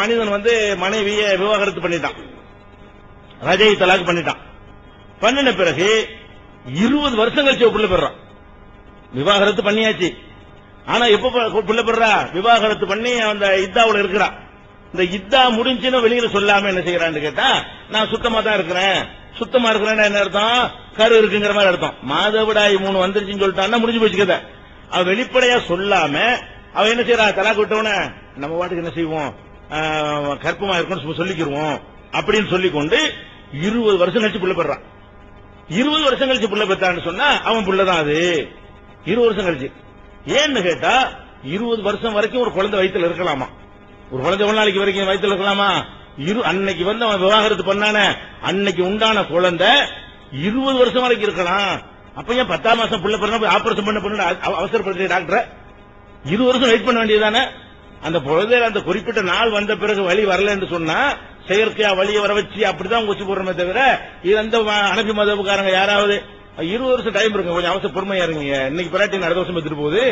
மனிதன் வந்து மனைவியை விவாகரத்து பண்ணிட்டான். ரஜை தலாக்கு பண்ணிட்டான். பண்ணின பிறகு இருபது வருஷம் கழிச்சு பிள்ளை பெறான் விவாகரத்து பண்ணியாச்சு. ஆனா எப்ப பிள்ளை பெறா விவாகரத்து பண்ணி அந்த இத்தாவுல இருக்கிறா. இந்த இத்தா முடிஞ்சுன்னு வெளியில சொல்லாம என்ன செய்யறான்னு கேட்டா நான் சுத்தமா தான் இருக்கிறேன். சுத்தமா இருக்கிறேன்னா என்ன அர்த்தம்? கரு இருக்குங்கிற மாதிரி அர்த்தம். மாதவிடாய் மூணு வந்துருச்சுன்னு சொல்லிட்டான்னா முடிஞ்சு போச்சு கதை. அவ வெளிப்படையா சொல்லாம அவ என்ன செய்யறா தலாக்கு விட்டவன நம்ம வாட்டுக்கு என்ன செய்வோம்? கற்பமா இருக்கும்னு சொல்லிக்கிருவோம் அப்படின்னு சொல்லிக்கொண்டு இருபது வருஷம் கழிச்சு பிள்ளை பெறான் இருபது வருஷம் கழிச்சு புள்ள பெற்றான்னு சொன்னா அவன் புள்ளதான் அது. இருபது வருஷம் கழிச்சு. ஏன்னு கேட்டா இருபது வருஷம் வரைக்கும் ஒரு குழந்தை வயித்துல இருக்கலாமா? ஒரு குழந்தை ஒரு நாளைக்கு வரைக்கும் வயித்துல இருக்கலாமா? இரு அன்னைக்கு வந்து அவன் விவாகரத்து பண்ணான அன்னைக்கு உண்டான குழந்தை இருபது வருஷம் வரைக்கும் இருக்கலாம். அப்ப ஏன் பத்தாம் மாசம் புள்ள பிறந்த போய் ஆபரேஷன் பண்ண பண்ண அவசரப்படுத்த டாக்டர்? இருபது வருஷம் வெயிட் பண்ண வேண்டியதானே அந்த குழந்தையில அந்த குறிப்பிட்ட நாள் வந்த பிறகு வழி வரலன்னு சொன்னா செயற்கையா வழியை வர வச்சு அப்படிதான் கொச்சு போடுறமே தவிர இது அந்த அனபி மதவுக்காரங்க யாராவது இருபது வருஷம் டைம் இருக்கு கொஞ்சம் அவசர பொறுமையா இருங்க இன்னைக்கு பிராட்டி அடுத்த வருஷம் எடுத்துட்டு போகுது.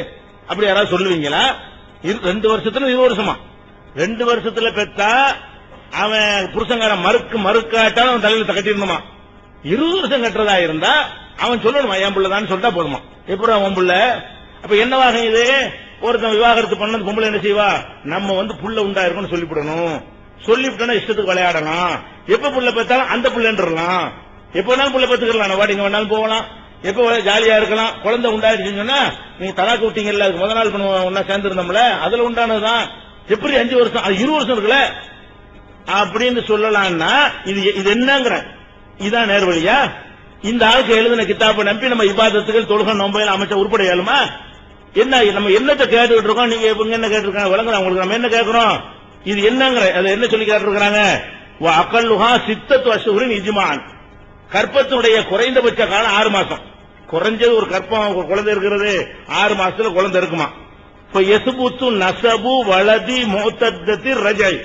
அப்படி யாராவது சொல்லுவீங்களா? இரு- ரெண்டு வருஷத்துல இருபது வருஷமா? ரெண்டு வருஷத்துல பெத்தா அவன் புருஷங்காரன் மறுக்கு மறுக்காட்டாலும் அவன் தலையில கட்டியிருந்தமா இருபது வருஷம் கட்டுறதா இருந்தா அவன் சொல்லணுமா என் புள்ளதான்னு சொல்லிட்டா போதுமா? எப்படி அவன் பிள்ளை? அப்ப என்னவாக இது? ஒருத்தன் விவாகரத்து பண்ணது பொம்பளை என்ன செய்வா? நம்ம வந்து புள்ள உண்டா சொல்லிவிடணும். சொல்லிவிட்டோம்னா இஷ்டத்துக்கு விளையாடலாம். எப்ப புள்ள பெத்தாலும் அந்த புள்ளன்றலாம் எப்ப வேணாலும் புள்ள பெத்துக்கலாம். வாடிங்க வேணாலும் போகலாம். எப்ப ஜாலியா இருக்கலாம். குழந்தை உண்டாயிருச்சுன்னு சொன்னா நீங்க தலாக்கு விட்டீங்கல்ல அதுக்கு முதல் நாள் பண்ணுவோம் ஒன்னா சேர்ந்துருந்தோம்ல அதுல உண்டானதுதான் எப்படி அஞ்சு வருஷம் அது இருபது வருஷம் இருக்குல்ல? அப்படின்னு சொல்லலாம்னா இது இது என்னங்கிற இதான் நேர்வழியா? இந்த ஆளுக்கு எழுதின கித்தாப்பை நம்பி நம்ம இபாதத்துகள் தொழுகை நோம்பையில் அமைச்ச உருப்பட இயலுமா என்ன நம்ம என்னத்தை கேட்டுக்கிட்டு இருக்கோம் நீங்க இவங்க என்ன கேட்டிருக்காங்க விளங்குறா உங்களுக்கு நம்ம என்ன கேட்கிறோம்? இது என்னங்கிற அதை என்ன சொல்லி கேட்டிருக்கிறாங்க அக்கல்லுஹா சித்தத்து அசுகுரின் இஜ்மான். கற்பத்தினுடைய குறைந்தபட்ச காலம் ஆறு மாசம். குறைஞ்சது ஒரு கற்பம் குழந்தை இருக்கிறது ஆறு மாசத்துல குழந்தை இருக்குமா? இப்ப எசுபுத்து நசபு வலதி மோத்தத்தி ரஜை.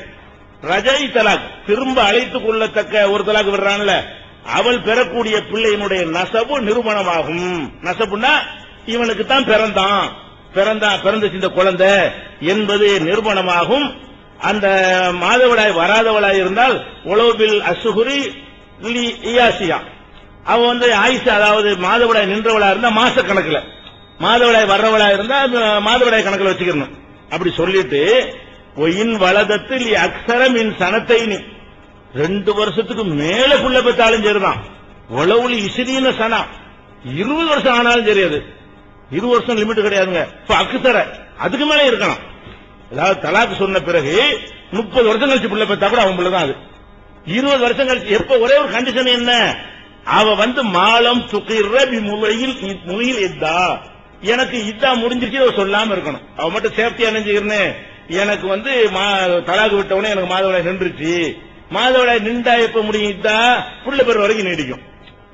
ரஜை தலாக். திரும்ப அழைத்துக் கொள்ளத்தக்க ஒரு தலாக் விடுறான்ல. அவள் பெறக்கூடிய பிள்ளையினுடைய நசபு நிரூபணமாகும் நசபுன்னா இவனுக்கு தான் பிறந்தான். பிறந்தான் பிறந்துச்சு இந்த குழந்தை என்பது நிரூபணமாகும் அந்த மாதவிடாய் வராதவளாய் இருந்தால் உளவுபில் அசுகுரி லி- இயாசியா. அவ வந்து ஆயிஷா அதாவது மாதவிடாய் நின்றவளா இருந்தா மாச கணக்குல மாதவிடாய் வர்றவளா இருந்தா மாதவிடாய் கணக்குல வச்சுக்கணும். அப்படி சொல்லிட்டு ஒயின் வலதத்தில் அக்ஷரம் இன் நீ ரெண்டு வருஷத்துக்கு மேல புள்ள பெற்றாலும் சரிதான். உளவுல இசிறின சனா. இருபது வருஷம் ஆனாலும் சரி அது. இரு வருஷம் லிமிட் கிடையாதுங்க. அக்குத்தர அதுக்கு மேல இருக்கலாம். அதாவது தலாக்கு சொன்ன பிறகு முப்பது வருஷம் கழிச்சு பிள்ளை பெற்றா கூட அவன் பிள்ளை தான் அது. இருபது வருஷம் கழிச்சு எப்ப ஒரே ஒரு கண்டிஷன் என்ன? அவ வந்து மாலம் துக்கிற முறையில் முறையில் இத்தா. எனக்கு இதா முடிஞ்சிருச்சு அவ சொல்லாம இருக்கணும். அவ மட்டும் சேஃப்டியா நினைச்சுக்கிறேன்னு எனக்கு வந்து மா- தலாக்கு விட்டவனே எனக்கு மாதவிடாய் நின்றுச்சு. மாதவிடாய் நின்றா எப்ப முடியும் இதா புள்ள பெற வரைக்கும் நீடிக்கும்.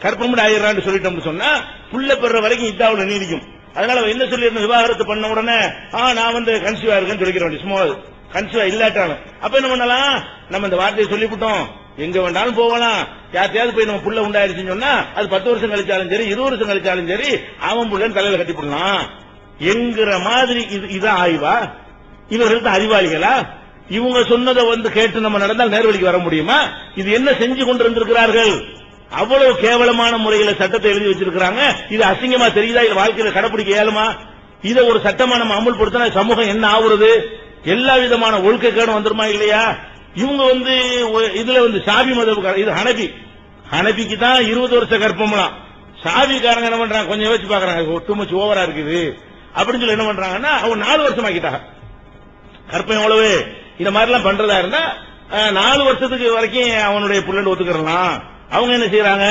கற்பமுடி ஆயிடுறான்னு சொல்லிட்டோம்னு சொன்னா புள்ள பெற வரைக்கும் இதாவுல நீடிக்கும். அதனால என்ன சொல்லி விவாகரத்து பண்ண உடனே ஆ நான் வந்து கன்சிவா இருக்கேன்னு சொல்லிக்கிற வேண்டிய சும்மா கன்சிவா இல்லாட்டாலும் அப்ப என்ன பண்ணலாம்? நம்ம இந்த வார்த்தையை சொல்லிவிட்டோம். எங்க வேண்டாலும் போகலாம். யார்த்தையாவது போய் நம்ம புள்ள உண்டாயிருச்சுன்னு சொன்னா அது பத்து வருஷம் கழிச்சாலும் சரி இருபது வருஷம் கழிச்சாலும் சரி அவன் புள்ளன்னு தலையில கட்டி போடலாம். என்கிற மாதிரி இது இதான் ஆய்வா? இவர்கள் தான் அறிவாளிகளா? இவங்க சொன்னதை வந்து கேட்டு நம்ம நடந்தால் நேர்வழிக்கு வர முடியுமா? இது என்ன செஞ்சு கொண்டிருந்திருக்கிறார்கள்? அவ்வளவு கேவலமான முறையில சட்டத்தை எழுதி வச்சிருக்கிறாங்க. இது அசிங்கமா தெரியுதா? இது வாழ்க்கையில கடைபிடிக்க இயலுமா? இதை ஒரு சட்டமா நம்ம அமுல்படுத்தினா சமூகம் என்ன ஆகுறது எல்லா விதமான ஒழுக்கக்கேடும் வந்துருமா இல்லையா? இவங்க வந்து இதுல வந்து சாபி மதம் இது ஹனபி. ஹனபிக்கு தான் இருபது வருஷ கற்பம்லாம் சாபிக்காரங்க என்ன பண்றாங்க? கொஞ்சம் யோசிச்சு பாக்குறாங்க. ஒட்டுமச்சு ஓவரா இருக்குது. அப்படின்னு சொல்லி என்ன பண்றாங்கன்னா அவங்க நாலு வருஷம் ஆக்கிட்டாங்க கற்பம் எவ்வளவு? இந்த மாதிரி எல்லாம் பண்றதா இருந்தா நாலு வருஷத்துக்கு வரைக்கும் அவனுடைய புள்ளண்டு ஒத்துக்கிறலாம். அவங்க என்ன செய்யறாங்க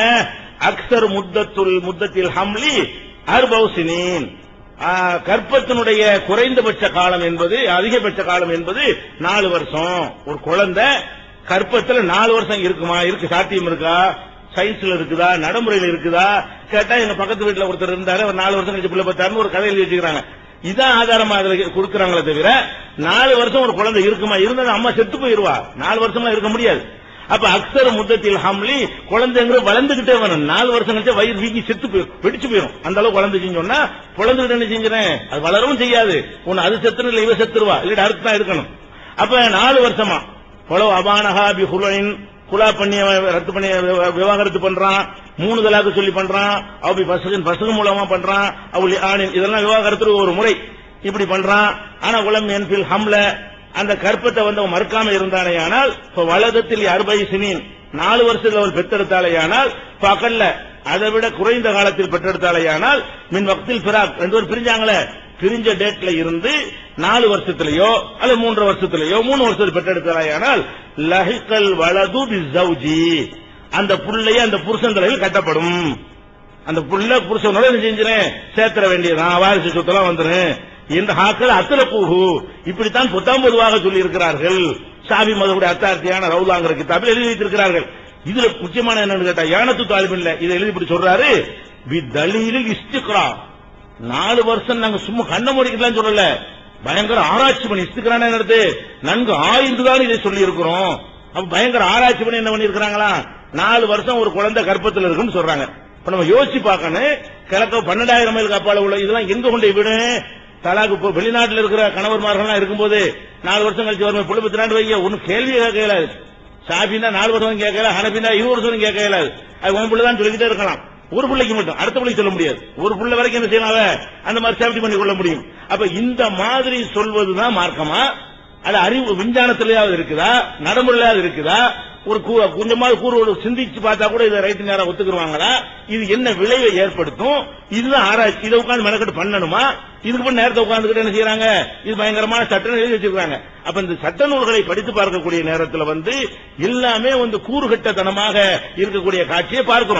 அக்சர் முத்தத்துல் முத்தத்தில் ஹம்லி அர்பௌசினின். கற்பத்தினுடைய குறைந்தபட்ச காலம் என்பது அதிகபட்ச காலம் என்பது நாலு வருஷம். ஒரு குழந்தை கற்பத்துல நாலு வருஷம் இருக்குமா? இருக்கு சாத்தியம் இருக்கா? சயின்ஸ்ல இருக்குதா? நடைமுறையில இருக்குதா? கேட்டா எங்க பக்கத்து வீட்டுல ஒருத்தர் இருந்தாரு அவர் நாலு வருஷம் கழிச்சு பிள்ளை பார்த்தாருன்னு ஒரு கதை எழுதி வச்சுக்கிறாங்க இதான் ஆதாரமா அதுல கொடுக்கறாங்களே தவிர நாலு வருஷம் ஒரு குழந்தை இருக்குமா? இருந்தது அம்மா செத்து போயிருவா. நாலு வருஷமா இருக்க முடியாது. அப்ப அக்சர முத்தத்தில் ஹம்லி குழந்தைங்கிற வளர்ந்துகிட்டே வரும் நாலு வருஷம் கழிச்சு வயிறு வீங்கி செத்து போயிடும் வெடிச்சு போயிடும் அந்த அளவு வளர்ந்துச்சுன்னு சொன்னா குழந்தைகிட்ட என்ன செஞ்சுறேன் அது வளரவும் செய்யாது. ஒன்னு அது செத்துரும் இல்ல இவ செத்துருவா. இல்ல அடுத்து தான் இருக்கணும் அப்ப நாலு வருஷமா குளவு அபானஹா பி ஹுலின் குலா பண்ணி ரத்து பண்ணி விவாகரத்து பண்றான். மூணு தலாக்கு சொல்லி பண்றான். அவ பசகன் பசகு மூலமா பண்றான். அவள் ஆணின் இதெல்லாம் விவாகரத்துக்கு ஒரு முறை இப்படி பண்றான். ஆனா உலம் என்பில் ஹம்ல அந்த கற்பத்தை வந்து அவன் மறுக்காம இருந்தானே ஆனால் இப்ப வலதத்தில் அறுபை சினின்? நாலு வருஷத்தில் அவள் பெற்றெடுத்தாலேயானால் பகல்ல அதை விட குறைந்த காலத்தில் பெற்றெடுத்தாலேயானால் மின் வக்தில் பிராக் ரெண்டு பேரும் பிரிஞ்சாங்களே பிரிஞ்ச டேட்ல இருந்து நாலு வருஷத்திலேயோ அல்ல மூன்று வருஷத்திலேயோ மூணு வருஷத்தில் பெற்றெடுத்தாலேயானால் லஹிக்கல் வலது பிசௌஜி அந்த புள்ளைய அந்த புருஷன் தலையில் கட்டப்படும். அந்த புள்ள புருஷனோட என்ன சேர்த்துற வேண்டியதான் வாரிசு சொத்தெல்லாம் வந்துரும் இந்த ஹாக்கள் அத்தல பூகு இப்படித்தான் புத்தாம் பொதுவாக சொல்லி இருக்கிறார்கள் சாபி மதவுடைய அத்தார்த்தியான ரவுலாங்கிற கிதாபில் எழுதி வைத்திருக்கிறார்கள். இதுல முக்கியமான என்னன்னு கேட்டா யானத்து தாலிபின் இதை எழுதி இப்படி சொல்றாரு. வி தலீலில் இஸ்திக்ரா. நாலு வருஷம் நாங்க சும்மா கண்ண மூடிக்கலாம் சொல்லல. பயங்கர ஆராய்ச்சி பண்ணி இஸ்திக்ரான என்னது? நன்கு ஆய்ந்துதான் இதை சொல்லி இருக்கிறோம் அப்ப பயங்கர ஆராய்ச்சி பண்ணி என்ன பண்ணிருக்கிறாங்களா நாலு வருஷம் ஒரு குழந்தை கர்ப்பத்தில் இருக்குன்னு சொல்றாங்க. இப்ப நம்ம யோசிச்சு பார்க்கணும். கிழக்க பன்னெண்டாயிரம் மைல் கப்பால உள்ள இதெல்லாம் எங்க கொண்டு விடு தலாக்கு இப்போ வெளிநாட்டுல இருக்கிற கணவர்மார்கள்லாம் இருக்கும்போது நாலு வருஷம் கழிச்சு வரும் பிள்ளை பத்து நாள் வைங்க. ஒன்னும் கேள்வி கேட்க இயலாது ஷாபினா நாலு வருஷம் கேட்கல ஹனபினா இருபது வருஷம் கேட்க இயலாது அது உன் பிள்ளை தான் சொல்லிக்கிட்டே இருக்கலாம். ஒரு பிள்ளைக்கு மட்டும். அடுத்த பிள்ளைக்கு சொல்ல முடியாது. ஒரு பிள்ளை வரைக்கும் என்ன செய்யலாம் அந்த மாதிரி சேஃப்டி பண்ணி கொள்ள முடியும். அப்ப இந்த மாதிரி சொல்வதுதான் மார்க்கமா? அது அறிவு விஞ்ஞானத்திலேயாவது இருக்குதா? நடைமுறையாவது இருக்குதா? ஒரு கூ- கொஞ்சமாவது கூறு சிந்திச்சு பார்த்தா கூட இதை ரைட்டு நேரம் ஒத்துக்குருவாங்களா? இது என்ன விளைவை ஏற்படுத்தும்? இதுதான் ஆராய்ச்சி. இதை உட்காந்து மெனக்கெட்டு பண்ணணுமா? இதுக்கு பண்ண நேரத்தை உட்காந்துக்கிட்டு என்ன செய்யறாங்க இது பயங்கரமான சட்டம் எழுதி வச்சிருக்காங்க. அப்ப இந்த சட்ட நூல்களை படித்து பார்க்கக்கூடிய நேரத்தில் வந்து எல்லாமே வந்து கூறுகட்டத்தனமாக இருக்கக்கூடிய காட்சியை பார்க்கிறோம்.